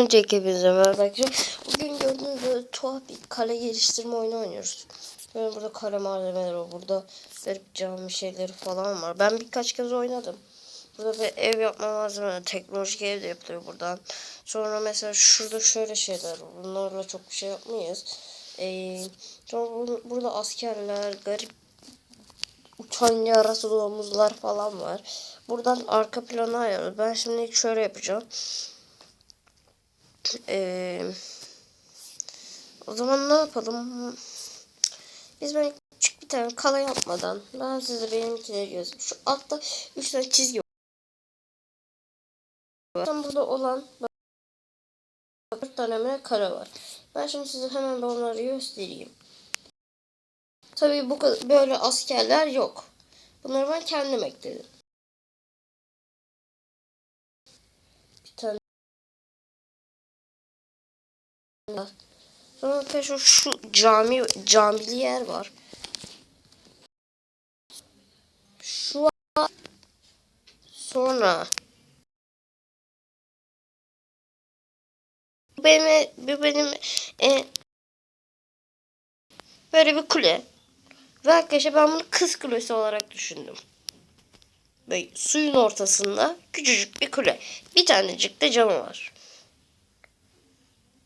Öncelikle hepinize merhaba. Bugün gördüğünüz böyle tuhaf bir kale geliştirme oyunu oynuyoruz. Böyle burada kale malzemeleri var. Burada garip cami şeyleri falan var. Ben birkaç kez oynadım. Burada bir ev yapma malzemeleri, teknolojik ev de yapılıyor buradan. Sonra mesela şurada şöyle şeyler var. Bunlarla çok bir şey yapmayız. Ee, sonra bu- burada askerler, garip uçan yarası domuzlar falan var. Buradan arka planı ayarlıyoruz. Ben şimdi şöyle yapacağım. Ee, o zaman ne yapalım? Biz böyle küçük bir tane kala yapmadan ben size benimkileri göstereyim. Şu altta 3 tane çizgi var. Burada olan 4 tane mi kare var. Ben şimdi size hemen onları göstereyim. Tabii bu böyle askerler yok. Bunları ben kendim ekledim. Bir tane Sonra arkadaşlar şu cami camili yer var. Şu an sonra benim bu benim e, böyle bir kule. Ve arkadaşlar ben bunu kız kulesi olarak düşündüm. Böyle suyun ortasında küçücük bir kule. Bir tanecik de camı var.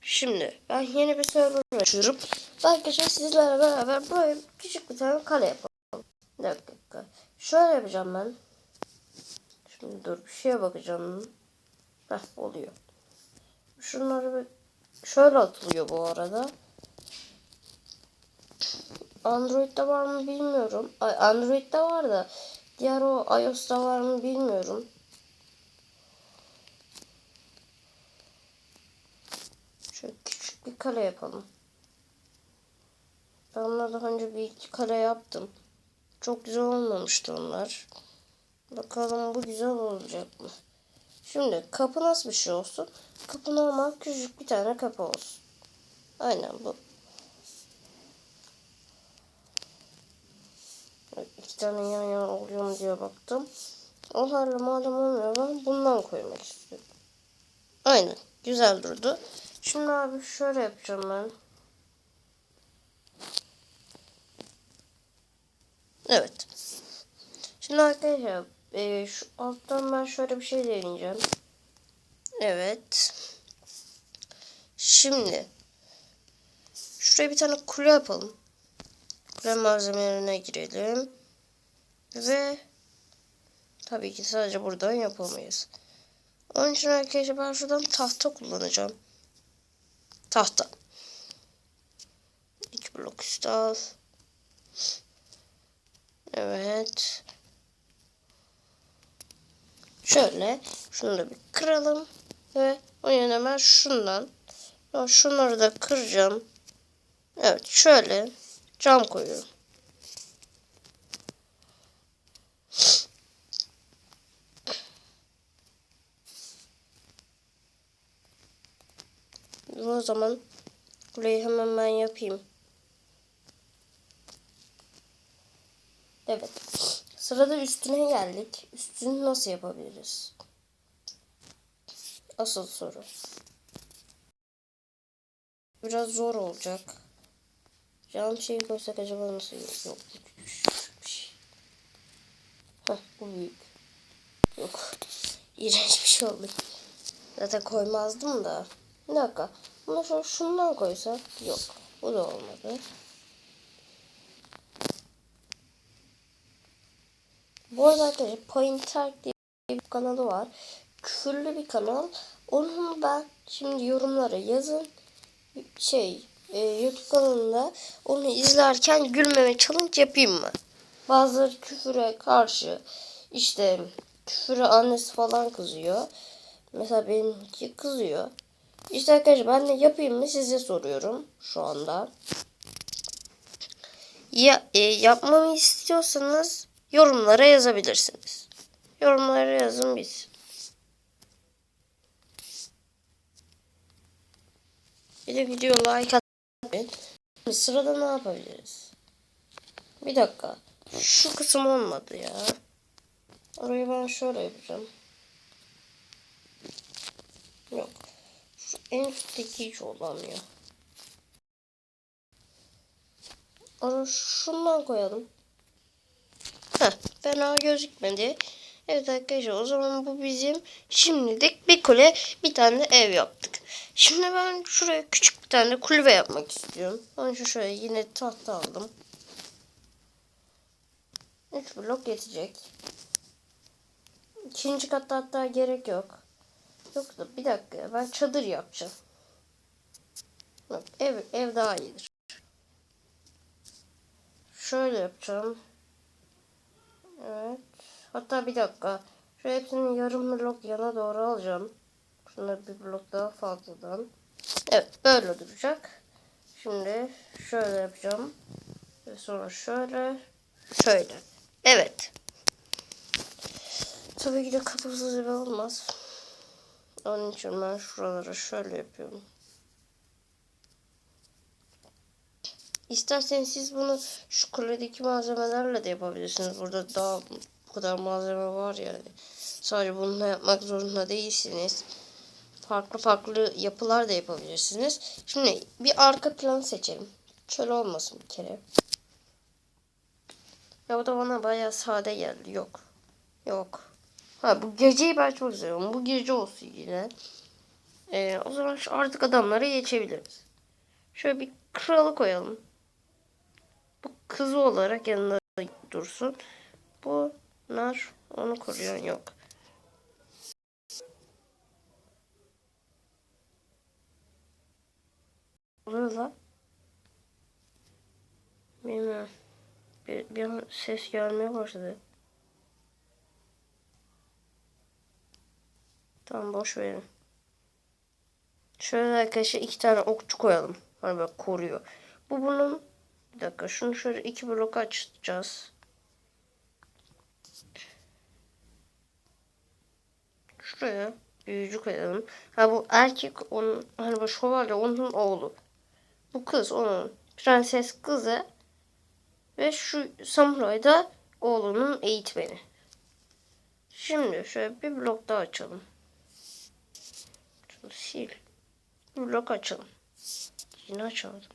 Şimdi ben yeni bir server açıyorum. Arkadaşlar sizlerle beraber böyle küçük bir tane kale yapalım. Dakika. Şöyle yapacağım ben. Şimdi dur bir şeye bakacağım. Heh oluyor. Şunları bir şöyle atılıyor bu arada. Android'de var mı bilmiyorum. Ay, Android'de var da diğer o iOS'ta var mı bilmiyorum. Şöyle küçük bir kale yapalım. Ben onları daha önce bir iki kale yaptım. Çok güzel olmamıştı onlar. Bakalım bu güzel olacak mı? Şimdi kapı nasıl bir şey olsun? Kapı normal küçük bir tane kapı olsun. Aynen bu. İki tane yan yana oluyor mu diye baktım. Onlarla madem olmuyor ben bundan koymak istiyorum. Aynen. Güzel durdu. Şimdi abi şöyle yapacağım ben. Evet. Şimdi arkadaşlar e, şu alttan ben şöyle bir şey deneyeceğim. Evet. Şimdi şuraya bir tane kule yapalım. Kule malzemelerine girelim. Ve tabii ki sadece buradan yapamayız. Onun için arkadaşlar ben şuradan tahta kullanacağım. Tahta. İki blok üstü al. Evet. Şöyle şunu da bir kıralım ve o hemen şundan şunları da kıracağım. Evet şöyle cam koyuyorum. O zaman burayı hemen ben yapayım. Evet. Sırada üstüne geldik. Üstünü nasıl yapabiliriz? Asıl soru. Biraz zor olacak. Cam şeyi koysak acaba nasıl yok? Heh, bu büyük. Yok. İğrenç bir şey oldu. Zaten koymazdım da. Bir dakika. Bunu şöyle şundan koysak. Yok. Bu da olmadı. Bu arada arkadaşlar Pointer diye bir kanalı var. Küfürlü bir kanal. Onun ben şimdi yorumlara yazın. Şey e, YouTube kanalında onu izlerken gülmeme challenge yapayım mı? Bazıları küfüre karşı işte küfüre annesi falan kızıyor. Mesela benimki kızıyor. İşte arkadaşlar ben de yapayım mı size soruyorum şu anda. Ya e, yapmamı istiyorsanız yorumlara yazabilirsiniz. Yorumlara yazın biz. Bir de video like atmayın. Sırada ne yapabiliriz? Bir dakika. Şu kısım olmadı ya. Orayı ben şöyle yapacağım. Yok. En üstteki hiç olamıyor. Onu şundan koyalım. Heh, fena gözükmedi. Evet arkadaşlar o zaman bu bizim şimdilik bir kule bir tane de ev yaptık. Şimdi ben şuraya küçük bir tane kulübe yapmak istiyorum. Ben şu şöyle yine tahta aldım. 3 blok yetecek. İkinci katta hatta gerek yok. Yok da bir dakika ya, ben çadır yapacağım. Bak, ev, ev daha iyidir. Şöyle yapacağım. Evet. Hatta bir dakika. Şu hepsini yarım blok yana doğru alacağım. Şunları bir blok daha fazladan. Evet böyle duracak. Şimdi şöyle yapacağım. Ve sonra şöyle. Şöyle. Evet. Tabii ki de kapısız ev olmaz. Onun için ben şuraları şöyle yapıyorum. İsterseniz siz bunu şu kuledeki malzemelerle de yapabilirsiniz. Burada daha bu kadar malzeme var yani. Sadece bununla yapmak zorunda değilsiniz. Farklı farklı yapılar da yapabilirsiniz. Şimdi bir arka plan seçelim. Şöyle olmasın bir kere. Ya bu da bana bayağı sade geldi. Yok. Yok. Ha bu geceyi ben çok seviyorum. Bu gece olsun yine. Ee, o zaman şu artık adamlara geçebiliriz. Şöyle bir kralı koyalım. Bu kızı olarak yanında dursun. Bunlar onu koruyan yok. Oluyor lan. Bilmiyorum. Bir, bir an ses gelmeye başladı. Tamam boş verin. Şöyle arkadaşlar iki tane okçu koyalım. Hani böyle koruyor. Bu bunun bir dakika şunu şöyle iki blok açacağız. Şuraya büyücü koyalım. Ha bu erkek onun hani bu şövalye onun oğlu. Bu kız onun prenses kızı ve şu samuray da oğlunun eğitmeni. Şimdi şöyle bir blok daha açalım. Sil. Blok açalım. Yine açamadım.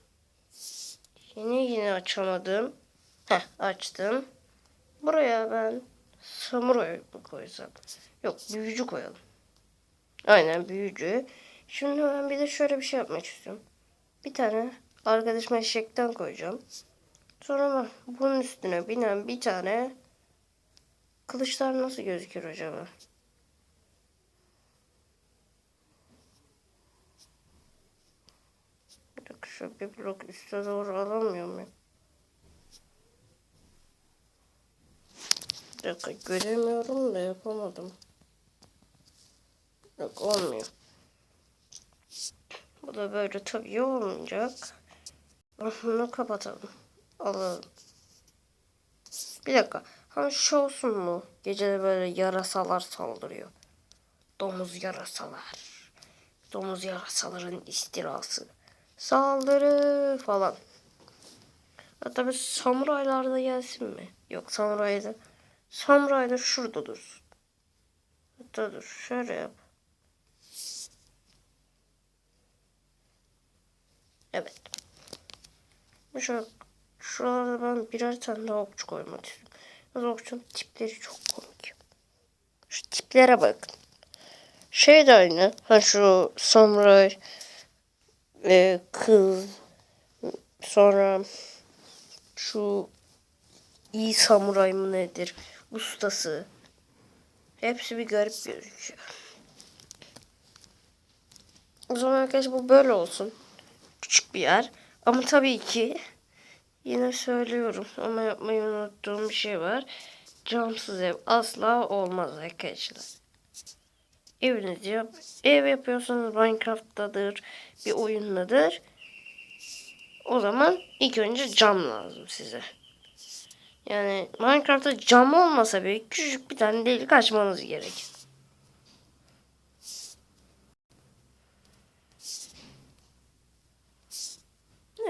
Yine yine açamadım. Heh açtım. Buraya ben samuray mı koysam? Yok büyücü koyalım. Aynen büyücü. Şimdi ben bir de şöyle bir şey yapmak istiyorum. Bir tane arkadaşıma eşekten koyacağım. Sonra ben bunun üstüne binen bir tane kılıçlar nasıl gözükür acaba? Bir dakika şu bir blok üste doğru alamıyor muyum? Bir dakika göremiyorum da yapamadım. Yok olmuyor. Bu da böyle tabii olmayacak. Bunu kapatalım. Alalım. Bir dakika. Ha şu olsun mu? Gece böyle yarasalar saldırıyor. Domuz yarasalar. Domuz yarasaların istilası. Saldırı falan. Hatta bir samuraylar da gelsin mi? Yok samurayda. Samuray da şurada dursun. Hatta dur şöyle yap. Evet. Şöyle şuralarda ben birer tane daha okçu koymak istiyorum. Az okçunun tipleri çok komik. Şu tiplere bakın. Şey de aynı. Ha şu samuray e, kız sonra şu iyi samuray mı nedir? Ustası. Hepsi bir garip gözüküyor. O zaman arkadaşlar bu böyle olsun. Küçük bir yer. Ama tabii ki yine söylüyorum ama yapmayı unuttuğum bir şey var. Camsız ev asla olmaz arkadaşlar. Eviniz yap. Ev yapıyorsanız Minecraft'tadır, bir oyundadır. O zaman ilk önce cam lazım size. Yani Minecraft'ta cam olmasa bile küçük bir tane delik açmanız gerek.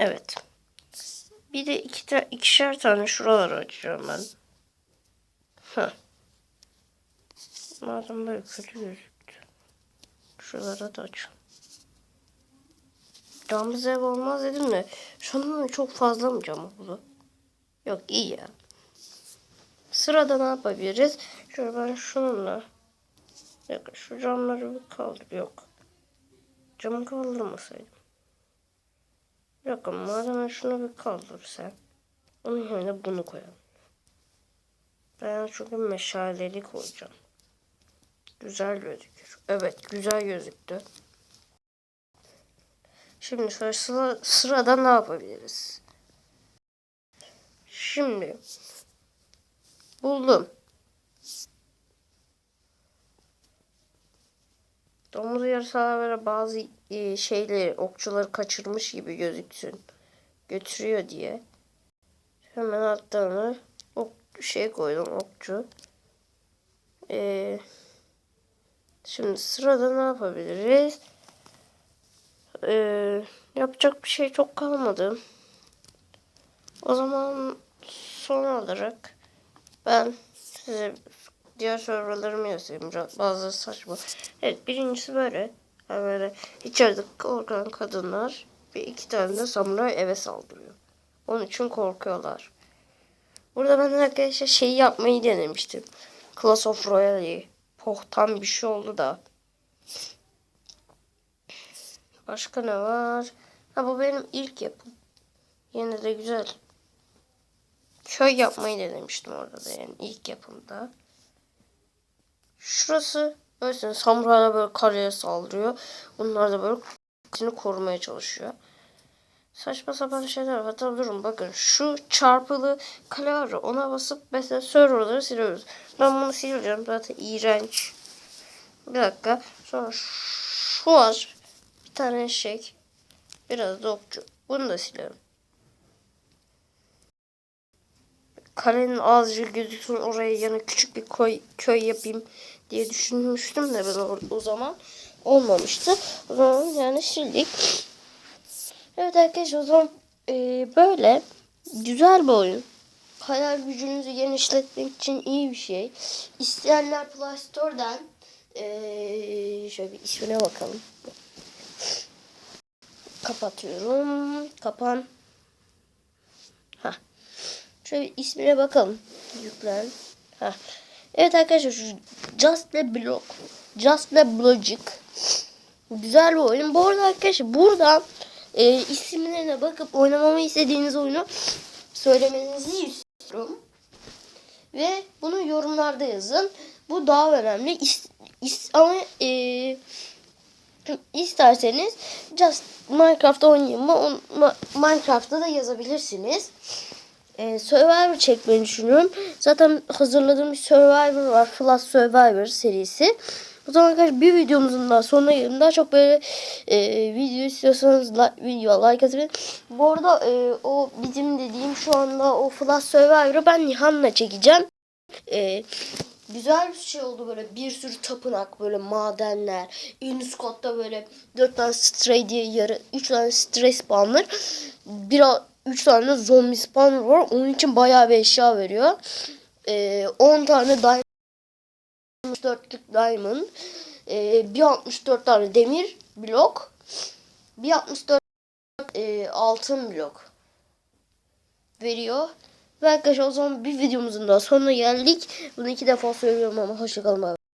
Evet. Bir de iki ta ikişer tane şuraları açacağım ben. Heh. Madem böyle kötü gözüktü. Şuralara da açalım. Camımız ev olmaz dedim de şunun çok fazla mı cam oldu? Yok iyi ya. Sırada ne yapabiliriz? Şöyle ben şununla Yok şu camları bir kaldır. Yok. Camı kaldırmasaydım. Yok ama madem şunu bir kaldır sen. Onun yerine bunu koyalım. Ben çünkü meşaleli koyacağım. Güzel gözükür. Evet güzel gözüktü. Şimdi şöyle sıra, sırada ne yapabiliriz? Şimdi buldum. Domuz yarısalar böyle bazı e, şeyleri, okçuları kaçırmış gibi gözüksün. Götürüyor diye. Hemen altlarına ok, şey koydum okçu. Ee, şimdi sırada ne yapabiliriz? Ee, yapacak bir şey çok kalmadı. O zaman son olarak ben size diğer sorularımı yazayım. Bazıları saçma. Evet birincisi böyle. Yani böyle içeride korkan kadınlar ve iki tane de samuray eve saldırıyor. Onun için korkuyorlar. Burada ben arkadaşlar şeyi yapmayı denemiştim. Clash of Royale'i. Pohtan bir şey oldu da. Başka ne var? Ha bu benim ilk yapım. Yine de güzel. Köy yapmayı denemiştim orada da yani ilk yapımda. Şurası mesela samuraylar böyle kaleye saldırıyor. Bunlar da böyle kendini korumaya çalışıyor. Saçma sapan şeyler var. Tabi durun bakın şu çarpılı ya, ona basıp mesela serverları siliyoruz. Ben bunu sileceğim zaten iğrenç. Bir dakika. Sonra şu var. Bir tane eşek. Biraz da okçu. Bunu da silerim. Kalenin azıcık gözüksün oraya yana küçük bir koy, köy yapayım diye düşünmüştüm de ben o, o zaman olmamıştı. Yani sildik. Evet arkadaşlar o zaman e, böyle güzel bir oyun. Hayal gücünüzü genişletmek için iyi bir şey. İsteyenler Play Store'dan e, şöyle bir ismine bakalım. Kapatıyorum. Kapan. Ha. Şöyle ismine bakalım. Yüklen. Ha. Evet arkadaşlar şu Just the Block. Just the Logic. Güzel bir oyun. Bu arada arkadaşlar buradan e, isimlerine bakıp oynamamı istediğiniz oyunu söylemenizi istiyorum. Ve bunu yorumlarda yazın. Bu daha önemli. İst, ist, ama e, isterseniz Just Minecraft oynayayım mı? On, Minecraft'ta da yazabilirsiniz. Ee, Survivor çekmeyi düşünüyorum. Zaten hazırladığım bir Survivor var. Flash Survivor serisi. O zaman arkadaşlar bir videomuzun daha sonuna geldim. Daha çok böyle e, video istiyorsanız like, video like atın. Bu arada e, o bizim dediğim şu anda o Flash Survivor'ı ben Nihan'la çekeceğim. E, güzel bir şey oldu böyle bir sürü tapınak böyle madenler. En üst katta böyle dört tane stray diye yarı üç tane stray spawner. Bir 3 tane zombi spawner var. Onun için bayağı bir eşya veriyor. Ee, 10 tane diamond 64'lük diamond. Ee, bir 64 tane demir blok. Bir 64 e, altın blok veriyor. Ve arkadaşlar o zaman bir videomuzun daha sonuna geldik. Bunu iki defa söylüyorum ama hoşçakalın.